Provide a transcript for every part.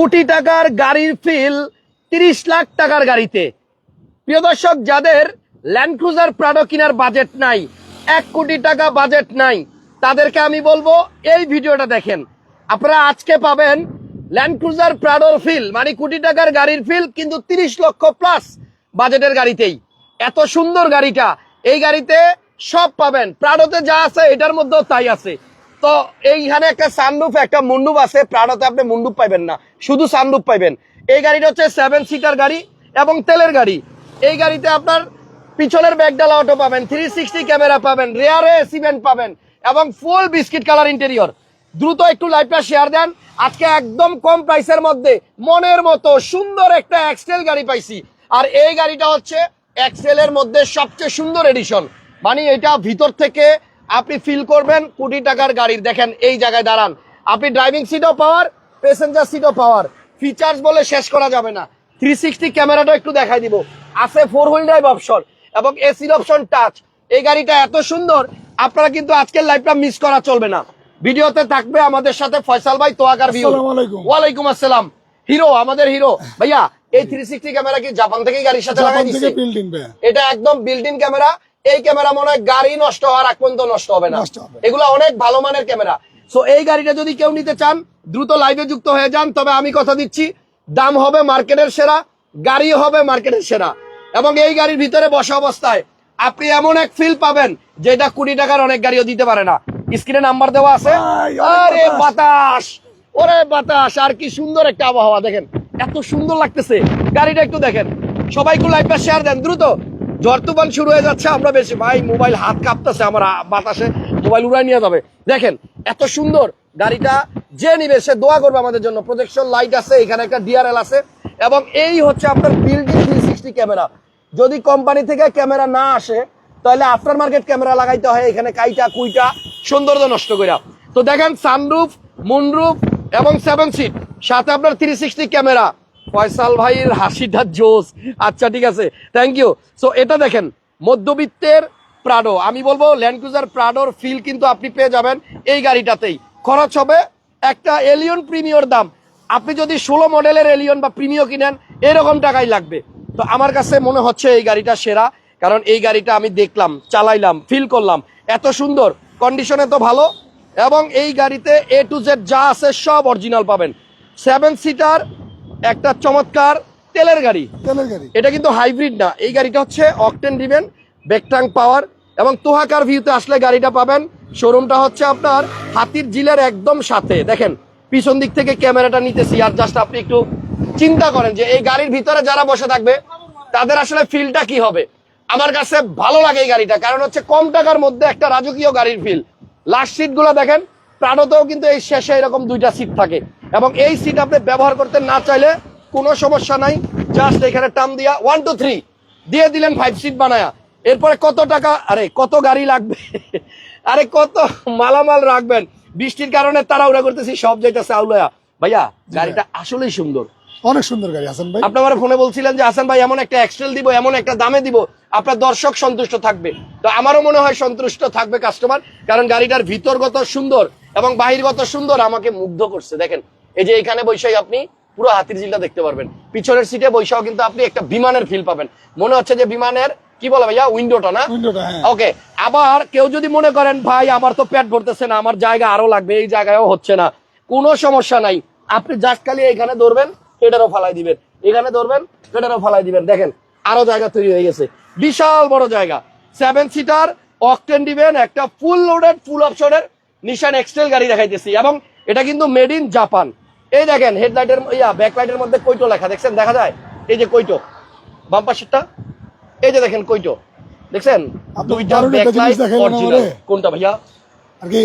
কোটি টাকার গাড়ির ফিল তিরিশ লাখ টাকার গাড়িতে। প্রিয় দর্শক, যাদের ল্যান্ড ক্রুজার প্রাডো কেনার বাজেট নাই, এক কোটি টাকা বাজেট নাই, তাদেরকে আমি বলব এই ভিডিওটা দেখেন। আপনারা আজকে পাবেন ল্যান্ড ক্রুজার প্রাডোর ফিল মানে কোটি টাকার গাড়ির ফিল কিন্তু তিরিশ লক্ষ প্লাস বাজেটের গাড়িতেই। এত সুন্দর গাড়িটা, এই গাড়িতে সব পাবেন। প্রাডোতে যা আছে, এটার মধ্যেও তাই আছে। তো এইখানে একটা সানরুফ একটা মুন্ডুপ আছে। প্রাণতে আপনি মুন্ডুপ পাইবেন না। শুধু সানরুফ পাইবেন। এই গাড়িটা হচ্ছে সেভেন সিটার গাড়ি এবং তেলের গাড়ি। এই গাড়িতে আপনার পিছনের ব্যাগডালা অটো পাবেন থ্রি সিক্সটি ক্যামেরা পাবেন রেয়ারে সিমেন্ট পাবেন এবং ফুল বিস্কিট কালার ইন্টেরিয়র দ্রুত একটু লাইভটা শেয়ার দেন। আজকে একদম কম প্রাইসের মধ্যে মনের মতো সুন্দর একটা এক্সেল গাড়ি পাইছি। আর এই গাড়িটা হচ্ছে এক্সেলের মধ্যে সবচেয়ে সুন্দর এডিশন মানে এটা ভিতর থেকে আপনি ফিল করবেন কোটি টাকার গাড়ির। দেখেন এই জায়গায় দাঁড়ান। আপনি ড্রাইভিং সিটও পাওয়ার প্যাসেঞ্জার সিটও পাওয়ার। ফিচার্স বলে শেষ করা যাবে না। থ্রি সিক্সটি ক্যামেরাটা একটু দেখাই দিব। আছে ফোর হুইল ড্রাইভ অপশন এবং এসির অপশন টাচ এই গাড়িটা এত সুন্দর আপনারা কিন্তু আজকের লাইভটা মিস করা চলবে না। ভিডিওতে থাকবে আমাদের সাথে ফয়সাল ভাই তোয়াকার ওয়ালাইকুম আসসালাম। হিরো আমাদের হিরো। ভাইয়া এই থ্রি সিক্সটি ক্যামেরা কি জাপান থেকে গাড়ির সাথে লাগাই দিচ্ছে এটা একদম বিল্ডিং ক্যামেরা। এই ক্যামেরা মনে হয় গাড়ি নষ্ট হওয়ার আগ পর্যন্ত নষ্ট হবে না। এগুলো অনেক ভালো মানের ক্যামেরা। সো এই গাড়িটা যদি কেউ নিতে চান দ্রুত লাইভে যুক্ত হয়ে যান। তবে আমি কথা দিচ্ছি দাম হবে মার্কেটের সেরা গাড়ি হবে মার্কেটের সেরা। এবং এই গাড়ির ভিতরে বসা অবস্থায় আপনি এমন এক ফিল পাবেন যেটা কুড়ি টাকার অনেক গাড়িও দিতে পারে না। স্ক্রিনে নাম্বার দেওয়া আছে। আরে বাতাস। ওরে বাতাস! আর কি সুন্দর একটা আবহাওয়া দেখেন। এত সুন্দর লাগতেছে। গাড়িটা একটু দেখেন। সবাই একটু লাইভটা শেয়ার দেন দ্রুত। ঝড় তুফান শুরু হয়ে যাচ্ছে, আমরা বেশি ভাই, মোবাইল হাত কাঁপতেছে আমার বাতাসে, মোবাইল উড়াই নিয়ে যাবে। দেখেন, এত সুন্দর গাড়িটা যে নিবে, সে দোয়া করবে আমাদের জন্য। প্রজেকশন লাইট আছে, এখানে একটা ডিআরএল আছে, এবং এই হচ্ছে আপনার built in three sixty camera যদি কোম্পানি থেকে ক্যামেরা না আসে, তাহলে আফটার মার্কেট ক্যামেরা লাগাইতে হয়, এখানে কাইটা, কুইটা, সৌন্দর্য নষ্ট কইরা। তো দেখেন সানরুফ মুনরুফ এবং সেভেন সিট সাথে আপনার থ্রি সিক্সটি ক্যামেরা ফয়সাল ভাইয়ের হাসিটা জোস আচ্ছা ঠিক আছে। থ্যাংক ইউ সো এটা দেখেন, মধ্যবিত্তের প্রাডো আমি বলব ল্যান্ড ক্রুজার প্রাডোর ফিল কিন্তু আপনি পেয়ে যাবেন এই গাড়িটাতেই। খরচ হবে একটা এলিয়ন প্রিমিয়র দাম। আপনি যদি ষোলো মডেলের এলিয়ন বা প্রিমিয় কিনেন, এরকম টাকাই লাগবে। তো আমার কাছে মনে হচ্ছে এই গাড়িটা সেরা, কারণ এই গাড়িটা আমি দেখলাম, চালাইলাম ফিল করলাম। এত সুন্দর কন্ডিশনে তো ভালো, এবং এই গাড়িতে এ টু জেড যা আছে সব অরিজিনাল পাবেন। সেভেন সিটার একটা চমৎকার তেলের গাড়ি। তেলের গাড়ি। এটা কিন্তু হাইব্রিড না। এই গাড়িটা হচ্ছে অকটেন দিবেন ব্যাকটাং পাওয়ার এবং তোহাকার ভিউতে আসলে গাড়িটা পাবেন। শোরুমটা হচ্ছে আপনার হাতির জিলের একদম সাথে। দেখেন পিছন দিক থেকে ক্যামেরাটা নিতেছি আর জাস্ট আপনি একটু চিন্তা করেন যে এই গাড়ির ভিতরে যারা বসে থাকবে তাদের আসলে ফিলটা কি হবে? আমার কাছে ভালো লাগে এই গাড়িটা কারণ হচ্ছে কম টাকার মধ্যে একটা রাজকীয় গাড়ির ফিল লাস্ট সিটগুলো দেখেন প্রাণতেও কিন্তু এই শেষে এরকম দুইটা সিট থাকে। এবং এই সিট আপনি ব্যবহার করতে না চাইলে কোনো সমস্যা নাই। জাস্ট এখানে টাম দিয়া ওয়ান টু থ্রি দিয়ে দিলেন ফাইভ সিট বানায়া। এরপরে কত টাকা? আরে কত গাড়ি লাগবে? আরে কত মালামাল রাখবেন? বৃষ্টির কারণে তারা তাড়াহুড়া করতেছি সব যাইতেছে আউলয়া ভাইয়া গাড়িটা আসলেই সুন্দর। অনেক সুন্দর গাড়ি হাসান ভাই। আপনি আমার ফোনে বলছিলেন যে হাসান ভাই এমন একটা এক্সেল দিব এমন একটা দামে দিব আপনার দর্শক সন্তুষ্ট থাকবে। তো আমারও মনে হয় সন্তুষ্ট থাকবে কাস্টমার কারণ গাড়িটার ভিতরগত সুন্দর এবং বাহিরগত সুন্দর আমাকে মুগ্ধ করছে। দেখেন এই যে এখানে বৈশাখ আপনি পুরো হাতির ঝিলটা দেখতে পারবেন। পিছনের সিটে বৈশাও কিন্তু আপনি একটা বিমানের ফিল পাবেন। মনে হচ্ছে যে বিমানের কি বলে ভাইয়া উইন্ডোটা না? হ্যাঁ। ওকে আবার কেউ যদি মনে করেন ভাই আমার তো পেট ভরতেছে না আমার জায়গা আরও লাগবে এই জায়গায়ও হচ্ছে না। কোনো সমস্যা নাই। আপনি জাস্ট খালি এখানে ধরবেন এটারও ফালাই দিবেন। এখানে ধরবেন এটারও ফালাই দিবেন। দেখেন আরও জায়গা তৈরি হয়ে গেছে। বিশাল বড় জায়গা। সেভেন সিটার অকটেন দিবেন একটা ফুল লোডেড ফুল অপশনের নিশান এক্সটেল গাড়ি দেখাইতেছি এবং এটা কিন্তু মেড ইন জাপান এই দেখেন হেডলাইটের ইয়া ব্যাকলাইটের মধ্যে কৈটো লেখা দেখছেন? দেখা যায়? এই যে কৈটো বাম্পার সিটটা এই যে দেখেন কৈটো দেখছেন? দুইটা ব্যাকলাইট অরিজিনাল কোনটা ভাইয়া? আর কি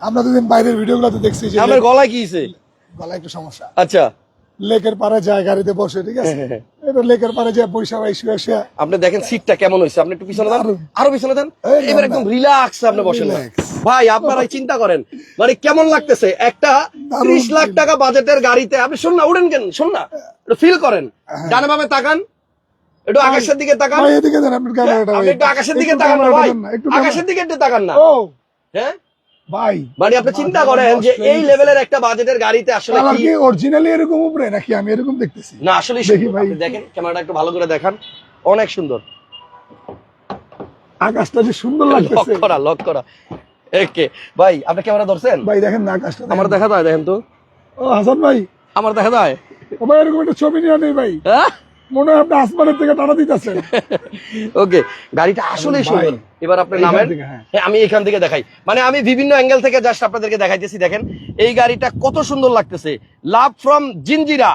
আমরা দুদিন বাইরের ভিডিও গুলোতে দেখছি যে আমার গলায় কি হইছে? গলায় একটু সমস্যা। আচ্ছা। লেকের পারে যায় গাড়িতে বসে ঠিক আছে? এটা লেকের পারে যায় পয়সা ভাই শুয়ে শুয়ে আপনি দেখেন সিটটা কেমন হয়েছে আপনি একটু পিছনে দেন। আরও পিছনে দেন। এই এবার একদম রিল্যাক্স আপনি বসেন না। ভাই আপনারা চিন্তা করেন। মানে কেমন লাগতেছে? একটা ত্রিশ লাখ টাকা বাজেটের গাড়িতে আপনি শুন না উড়েন কেন? শুন না ফিল করেন। ডানে বামে তাকান। একটু আকাশের দিকে তাকান। এদিকে আপনি একটু আকাশের দিকে তাকান না ভাই। আকাশের দিকে একটু তাকান না। হ্যাঁ? ভাই মানে আপনি চিন্তা করেন যে এই লেভেলের একটা বাজেটের গাড়িতে আসলে কি অরিজিনালি এরকম উপরে? নাকি আমি এরকম দেখতেছি? না আসলে দেখি ভাই। দেখেন ক্যামেরাটা একটু ভালো করে দেখান। অনেক সুন্দর। আকাশটা যে সুন্দর লক লাগতেছে। করা লক করা। একে। ভাই আপনি ক্যামেরা ধরছেন? ভাই দেখেন না আকাশটা আমার দেখা যায় দেখেন তো। ও হাসান ভাই। আমার দেখা যায়। ও ভাই এরকম একটা ছবি নিয়ে নেই ভাই। হ্যাঁ? মনে হয় আপনি আসমানের থেকে টানা দিতেছেন। ওকে গাড়িটা আসলেই সুন্দর। এবার আপনি নামেন। হ্যাঁ। হ্যাঁ আমি এখান থেকে দেখাই। মানে আমি বিভিন্ন অ্যাঙ্গেল থেকে জাস্ট আপনাদেরকে দেখাইতেছি দেখেন। এই গাড়িটা কত সুন্দর লাগতেছে। লাভ ফ্রম জিঞ্জিরা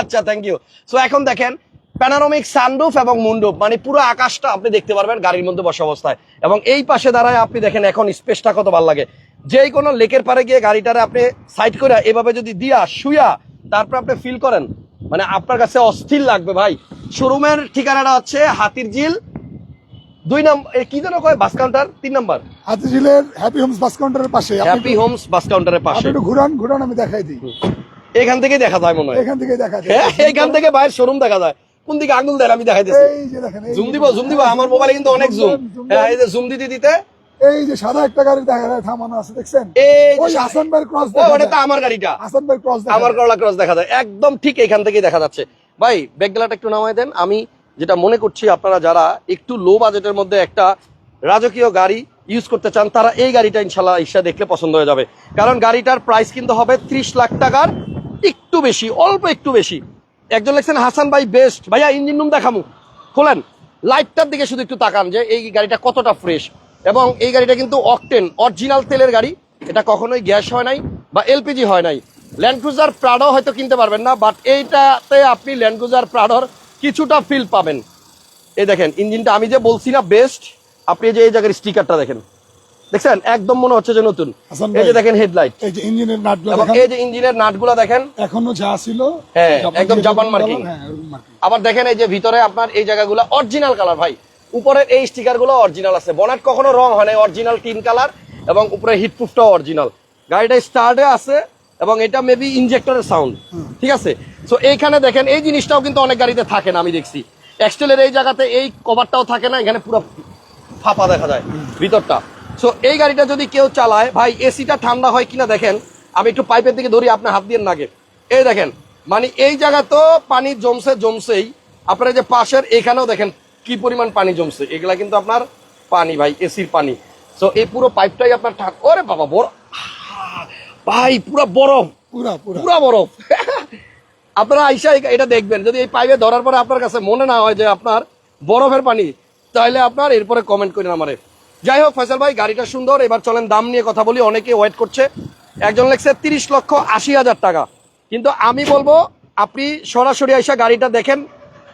আচ্ছা থ্যাংক ইউ সো এখন দেখেন প্যানারোমিক সানরুফ এবং মুন্ডুপ মানে পুরো আকাশটা আপনি দেখতে পারবেন গাড়ির মধ্যে বসা অবস্থায়। এবং এই পাশে দাঁড়ায় আপনি দেখেন এখন স্পেসটা কত ভালো লাগে। যেই কোনো লেকের পারে গিয়ে গাড়িটারে আপনি সাইড করে এভাবে যদি দিয়া শুয়া তারপর আপনি ফিল করেন মানে আপনার কাছে অস্থির লাগবে ভাই। শোরুমের ঠিকানাটা হচ্ছে হাতির ঝিল দুই নম্বর কি যেন কয়? Bus counter? তিন নম্বর। হাতিঝিলের হ্যাপি হোমস বাস কাউন্টারের পাশে। হ্যাপি হোমস বাস কাউন্টারের পাশে। একটু ঘুরান ঘুরান আমি দেখাই দিই। এখান থেকে দেখা যায় মনে হয়। এখান থেকে দেখা যায়। হ্যাঁ, এখান থেকে বাইরের শোরুম দেখা যায়। কোন দিকে আঙুল দেন আমি দেখাইতেছি জুম দিব জুম দিব আমার মোবাইলে কিন্তু অনেক জুম হ্যাঁ এই যে জুম দিতে দিতে। এই যে সাদা একটা গাড়ি দেখা যায় থামানো আছে দেখছেন? ওই হাসান ক্রস ওটা তো আমার গাড়িটা। হাসান ক্রস আমার করলা ক্রস দেখা যায়। একদম ঠিক এখান থেকেই দেখা যাচ্ছে। ভাই ব্যাগডালাটা একটু নামাই দেন। আমি যেটা মনে করছি আপনারা যারা একটু লো বাজেটের মধ্যে একটা রাজকীয় গাড়ি ইউজ করতে চান তারা এই গাড়িটা ইনশাল্লাহ ইসা দেখলে পছন্দ হয়ে যাবে। কারণ গাড়িটার প্রাইস কিন্তু হবে ত্রিশ লাখ টাকার একটু বেশি অল্প একটু বেশি। একজন লেখছেন, হাসান ভাই বেস্ট ভাইয়া ইঞ্জিন রুম দেখামু। খোলেন। লাইটটার দিকে শুধু একটু তাকান যে এই গাড়িটা কতটা ফ্রেশ এবং এই গাড়িটা কিন্তু অকটেন অরিজিনাল তেলের গাড়ি। এটা কখনোই গ্যাস হয় নাই বা এলপিজি হয় নাই। ল্যান্ড ক্রুজার প্রাডো হয়তো কিনতে পারবেন না বাট এইটাতে আপনি ল্যান্ড ক্রুজার প্রাডোর কিছুটা ফিল পাবেন। এই দেখেন ইঞ্জিনটা আমি যে বলছি না বেস্ট আপনি যে এই জায়গার স্টিকারটা দেখেন। দেখছেন? একদম মনে হচ্ছে যে নতুন। এই যে দেখেন হেডলাইট এই যে ইঞ্জিনের নাটগুলো দেখেন। এই যে ইঞ্জিনের নাটগুলো দেখেন। এখনও যা ছিল হ্যাঁ, একদম জাপান। কালার, হ্যাঁ। আবার দেখেন এই যে ভিতরে আপনার এই জায়গাগুলো অরিজিনাল কালার ভাই। উপরের এই স্টিকারগুলো অরিজিনাল আছে। বনেট কখনো রং হয় না অরিজিনাল তিন কালার এবং উপরে হিটপ্রুফটাও অরিজিনাল গাড়িটা স্টার্টে আছে এবং এটা মেবি ইনজেক্টরের সাউন্ড ঠিক আছে? সো এইখানে দেখেন এই জিনিসটাও কিন্তু অনেক গাড়িতে থাকে না আমি দেখছি। এক্সটেলের এই জায়গাতে এই কভারটাও থাকে না এখানে পুরো ফাঁপা দেখা যায় ভিতরটা। সো এই গাড়িটা যদি কেউ চালায় ভাই এসিটা ঠান্ডা হয় কিনা দেখেন। আমি একটু পাইপের দিকে ধরি আপনার হাত দিয়ে নাগে। এই দেখেন মানে এই জায়গা তো পানি জমছে জমছেই। আপনার যে পাশের এখানেও দেখেন কি পরিমাণ পানি জমছে। এগুলা কিন্তু আপনার পানি ভাই এসির পানি। সো এই পুরো পাইপটাই আপনার ঠাক ওরে বাবা বড় ভাই পুরো বরফ। পুরা পুরা। বরফ। আপনারা আইসা এটা দেখবেন। যদি এই পাইপে ধরার পরে আপনার কাছে মনে না হয় যে আপনার বরফের পানি তাহলে আপনার এরপরে কমেন্ট করেন আমারে। যাই হোক ফয়সাল ভাই গাড়িটা সুন্দর। এবার চলেন দাম নিয়ে কথা বলি। অনেকে ওয়েট করছে। একজন লেখছে তিরিশ লক্ষ আশি হাজার টাকা। কিন্তু আমি বলব আপনি সরাসরি আইসা গাড়িটা দেখেন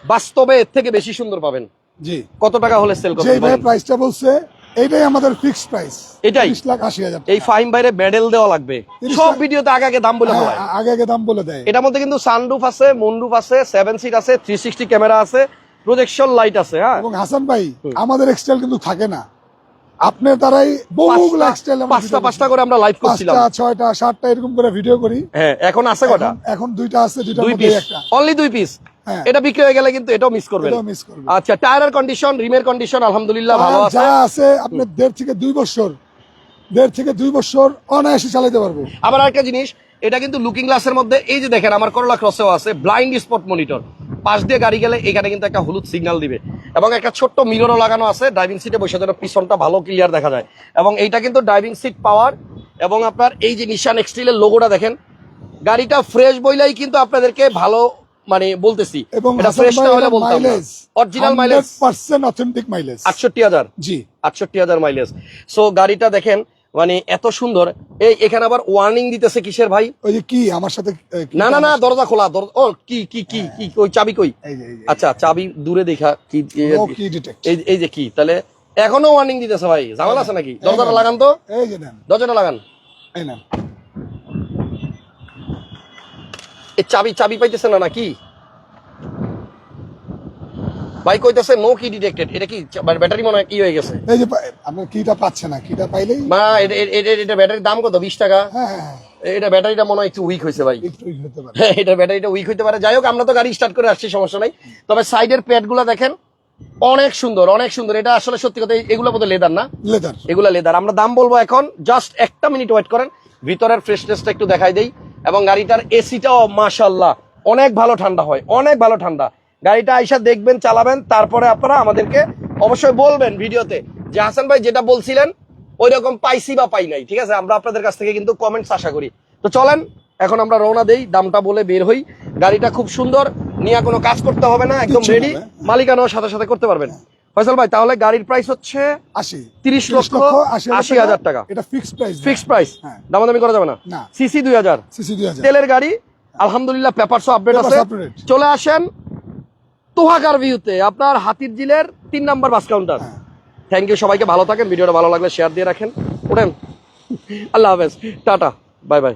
বাস্তবে এর থেকে বেশি সুন্দর পাবেন। জি। কত টাকা হলে সেল যে করবেন ভাই প্রাইসটা বলছে এইটাই আমাদের ফিক্সড প্রাইস এটাই? বিশ লাখ আশি হাজার এই ফাইম বাইরে মেডেল দেওয়া লাগবে। সব ভিডিওতে আগে আগে দাম বলে হ্যাঁ, হয় আগে আগে দাম বলে দেয়। এটার মধ্যে কিন্তু সানরুফ আছে মুনরুফ আছে সেভেন সিট আছে থ্রি সিক্সটি ক্যামেরা আছে প্রজেকশন লাইট আছে হ্যাঁ। এবং হাসান ভাই আমাদের এক্সটাইল কিন্তু থাকে না। আপনার দ্বারাই বহুগুলো পাঁচটা- পাঁচটা পাঁচটা করে আমরা লাইভ করছিলাম। পাঁচটা ছয়টা সাতটা এরকম করে ভিডিও করি। হ্যাঁ এখন আছে কটা? এখন- দুইটা আছে দুইটার দুই মধ্যে একটা। অনলি দুই পিস হ্যাঁ। এটা বিক্রি হয়ে গেলে কিন্তু এটাও মিস করবেন। আচ্ছা টায়ারের কন্ডিশন রিমের কন্ডিশন আলহামদুলিল্লাহ ভালো আছে। যা আছে আপনার দেড় থেকে দুই বছর দেড় থেকে দুই বছর অনায়াসে চালাতে পারব। আবার আরেকটা জিনিস এটা কিন্তু লুকিং গ্লাসের মধ্যে এই যে দেখেন আমার করলা ক্রসেও আছে ব্লাইন্ড স্পট মনিটর পাশ দিয়ে গাড়ি গেলে এখানে কিন্তু একটা হলুদ সিগন্যাল দিবে। এবং একটা ছোট্ট মিররও লাগানো আছে। ড্রাইভিং সিটে বসে যেন পিছনটা ভালো ক্লিয়ার দেখা যায়। এবং এইটা কিন্তু ড্রাইভিং সিট পাওয়ার এবং আপনার এই যে নিশান এক্সটিলের লোগোটা দেখেন। গাড়িটা ফ্রেশ বইলাই কিন্তু আপনাদেরকে ভালো মানে বলতেছি। এবং এটা ফ্রেশ না হলে বলতাম original mileage percent authentic mileage আটষট্টি হাজার। জি। আটষট্টি হাজার মাইলেজ সো গাড়িটা দেখেন মানে এত সুন্দর। এই এখানে আবার ওয়ার্নিং দিতেছে কিসের ভাই? ওই যে কি আমার সাথে না না না দরজা খোলা ও কি কি কি কি ওই চাবি কই? আচ্ছা চাবি দূরে দেখা কি এই যে কি তাহলে এখনও ওয়ার্নিং দিতেছে ভাই। ঝামেলা আছে নাকি? দরজাটা লাগান তো। এই যে দরজাটা লাগান। এই চাবি চাবি পাইতেছে না নাকি? ভাই কইতেছে নো কি ডিটেক্টেড এটা কি ব্যাটারি মনে হয় কি হয়ে গেছে? এই যে আপনার কিটা পাচ্ছে না কিটা পাইলেই মা এটা এটা- ব্যাটারির দাম কত? বিশ টাকা? হ্যাঁ হ্যাঁ হ্যাঁ, এটা ব্যাটারিটা মনে হয় একটু উইক হয়েছে ভাই। একটু ই হতে পারে। হ্যাঁ, এটা ব্যাটারিটা উইক হইতে পারে। যাই হোক আমরা তো গাড়ি স্টার্ট করে আসছি সমস্যা নাই। তবে সাইডের প্যাডগুলা দেখেন অনেক সুন্দর অনেক সুন্দর। এটা আসলে সত্যি কথা এগুলো বোধহয় লেদার না? লেদার এগুলা লেদার আমরা দাম বলব এখন জাস্ট একটা মিনিট ওয়েট করেন। ভিতরের ফ্রেশনেসটা একটু দেখাই দেই। এবং গাড়িটার এসিটাও মাশাল্লাহ অনেক ভালো ঠান্ডা হয় অনেক ভালো ঠান্ডা। গাড়িটা আইসা দেখবেন চালাবেন তারপরে আপনারা আমাদেরকে অবশ্যই বলবেন ভিডিওতে। যে হাসান ভাই যেটা বলছিলেন ওই রকম পাইছি বা পাই নাই ঠিক আছে? আমরা আপনাদের কাছ থেকে কিন্তু কমেন্টস আশা করি। তো চলেন এখন আমরা রওনা দেই দামটা বলে বের হই। গাড়িটা খুব সুন্দর নিয়ে কোনো কাজ করতে হবে না একদম রেডি। মালিকানাও সাথে সাথে করতে পারবেন। ফয়সাল ভাই তাহলে গাড়ির প্রাইস হচ্ছে আশি। 30 লক্ষ আশি হাজার টাকা। এটা ফিক্সড প্রাইস ফিক্সড প্রাইস। দামাদামি করা যাবে না। না। সিসি দুই হাজার। সিসি দুই হাজার। তেলের গাড়ি আলহামদুলিল্লাহ পেপারসও আপডেট আছে। চলে আসেন তোহাকার ভিউতে আপনার হাতির জিলের তিন number bus counter. Thank you সবাইকে ভালো থাকেন ভিডিওটা ভালো লাগলে শেয়ার দিয়ে রাখেন। ওঠেন। আল্লাহ হাফেজ। Tata bye bye.